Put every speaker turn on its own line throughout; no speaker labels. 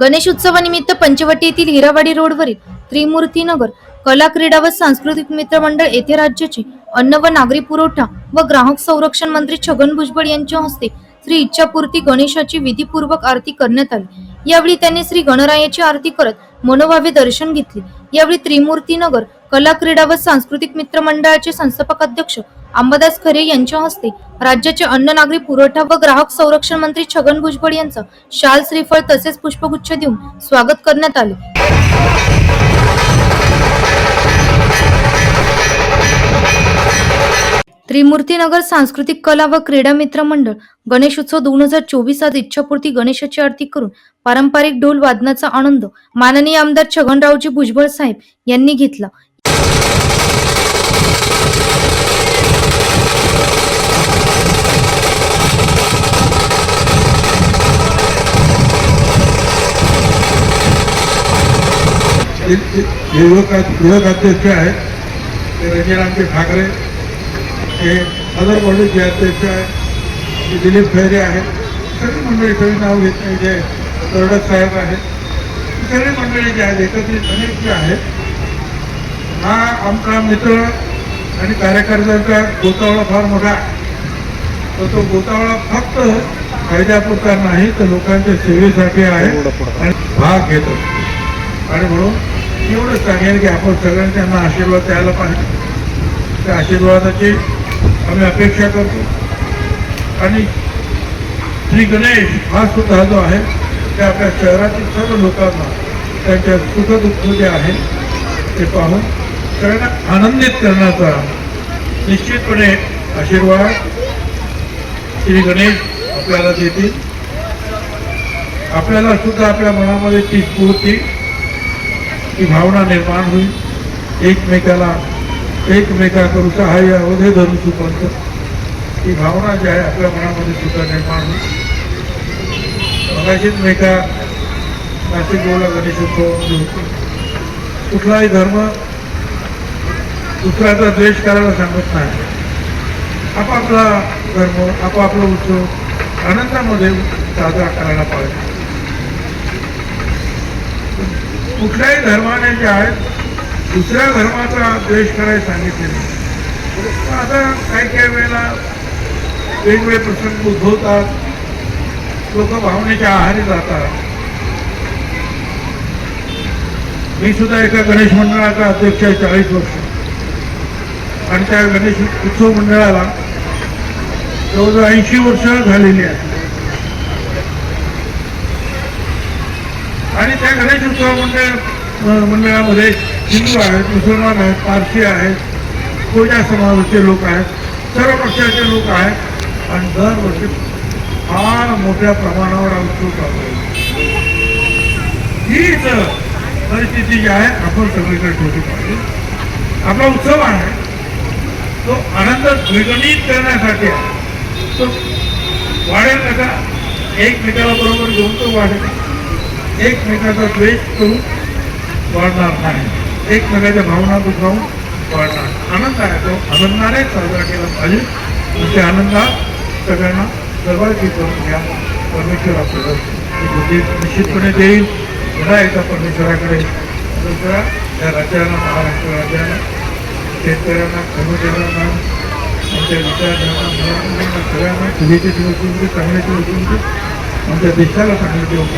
गणेश उत्सवानिमित्त पंचवटी येथील हिरावाडी रोडवरील त्रिमूर्ती नगर कला क्रीडा व सांस्कृतिक मित्र मंडळ येथे राज्याचे अन्न व नागरी पुरवठा व ग्राहक संरक्षण मंत्री छगन भुजबळ यांच्या हस्ते श्री इच्छापूर्ती गणेशाची विधीपूर्वक आरती करण्यात आली. यावेळी त्यांनी श्री गणरायाची आरती करत मनोभावे दर्शन घेतले. यावेळी त्रिमूर्ती नगर कला क्रीडा व सांस्कृतिक मित्र मंडळाचे संस्थापक अध्यक्ष अंबादास खरे यांच्या हस्ते राज्याचे अन्न नागरी पुरवठा व ग्राहक संरक्षण मंत्री छगन भुजबळ यांचं शाल श्रीफळ तसेच पुष्पगुच्छ देऊन स्वागत करण्यात आले. त्रिमूर्तीनगर सांस्कृतिक कला व क्रीडा मित्र मंडळ गणेशोत्सव दोन हजार चोवीस आज इच्छापूर्ती गणेशाची आरती करून पारंपरिक ढोल वादनाचा आनंद माननीय आमदार छगनरावजी भुजबळ साहेब यांनी घेतला.
अध्यक्ष आहेत. ते रंजनामजी ठाकरे. हे सदर कॉलेजचे अध्यक्ष आहेत दिलीप खैरे आहेत. सगळी मंडळी सगळी नाव घेत नाही जे तरडक साहेब आहेत. सगळी मंडळी जे आहेत एकत्रित अनेक जे आहेत. हा आमचा मित्र आणि कार्यकर्त्यांचा गोतावळा फार मोठा तर तो गोतावळा फक्त फायद्यापुरता नाही तर लोकांच्या सेवेसाठी आहे आणि भाग घेतो. आणि म्हणून एवढंच सांगेन की आपण सगळ्यांनी त्यांना आशीर्वाद द्यायला पाहिजे. त्या आशीर्वादाची आम्ही अपेक्षा करतो. आणि श्री गणेश हा सुद्धा जो आहे ते आपल्या शहरातील सर्व लोकांना त्यांच्या सुखदुःख जे आहे ते पाहून सगळ्यांना आनंदित करण्याचा निश्चितपणे आशीर्वाद श्री गणेश आपल्याला देतील. आपल्याला सुद्धा आपल्या मनामध्ये ती स्फूर्ती ती भावना निर्माण होईल. एकमेकाला एकमेका सहाय्य अवधे धरू सुपंत ही भावना जी आहे आपल्या मनामध्ये सुद्धा निर्माण होईल. मगाशीच मी एका नाशिक गोळा गणेशोत्सवामध्ये होतो. कुठलाही धर्म दुसऱ्याचा द्वेष करायला सांगत नाही. आपापला धर्म आपापला उत्सव आनंदामध्ये साजरा करायला पाहिजे. कुठल्याही धर्माने जे आहेत दुसऱ्या धर्माचा द्वेष करायला सांगितले नाही. आता काही काही वेळेला वेगवेगळे प्रसंग उद्भवतात. लोक भावनेच्या आहारी जातात. मी सुद्धा एका गणेश मंडळाचा अध्यक्ष आहे चाळीस वर्ष. आणि त्या गणेश उत्सव मंडळाला जवळजवळ ऐंशी वर्ष झालेली आहेत. आणि त्या गणेश उत्सव मंडळ मंडळामध्ये हिंदू आहेत मुसलमान आहेत पारसी आहेत कोजा समाजाचे लोक आहेत सर्व पक्षाचे लोक आहेत. आणि दरवर्षी फार मोठ्या प्रमाणावर हा उत्सव चालू आहे. हीच परिस्थिती जी आहे आपण सगळीकडे ठेवली पाहिजे. आपला उत्सव आहे. आनंद द्विगणित करण्यासाठी तो वाढेल कसा एकमेकाला बरोबर घेऊन तो वाढेल एकमेकाचा द्वेष करून वाढणार नाही. एकमेकाच्या भावना दुखावून वाढणार. आनंद आहे तो. आनंदाने साजरा केला पाहिजे. आणि त्या आनंदात सगळ्यांना सहभागी करून घ्या. परमेश्वर आपल्याला बुद्धी निश्चितपणे देईल पुन्हा एकदा परमेश्वराकडे दुसरा या राज्याला महाराष्ट्र राज्याला शेतकऱ्यांना कर्मचाऱ्यांना आमच्या विचारधारणा सगळ्यांना दिवस चांगले दिवस आमच्या देशाला चांगले दिवस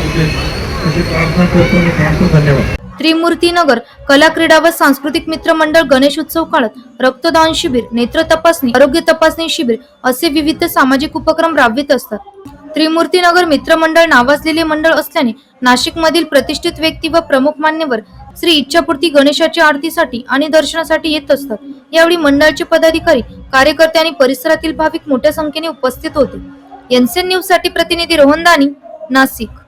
कला क्रीडा व सांस्कृतिक मित्र मंडळ गणेश उत्सव काळात रक्तदान शिबिर नेत्र तपासणी आरोग्य तपासणी शिबिर असे विविध सामाजिक उपक्रम राबवित असतात. त्रिमूर्तीनगर मित्रमंडळ मित्र मंडळ नावाजलेले मंडळ असल्याने नाशिक मधील प्रतिष्ठित व्यक्ती व प्रमुख मान्यवर श्री इच्छापूर्ती गणेशाच्या आरतीसाठी आणि दर्शनासाठी येत असतात. यावेळी मंडळाचे पदाधिकारी कार्यकर्ते आणि परिसरातील भाविक मोठ्या संख्येने उपस्थित होते. एनसीएन न्यूजसाठी प्रतिनिधी रोहन दानी नाशिक.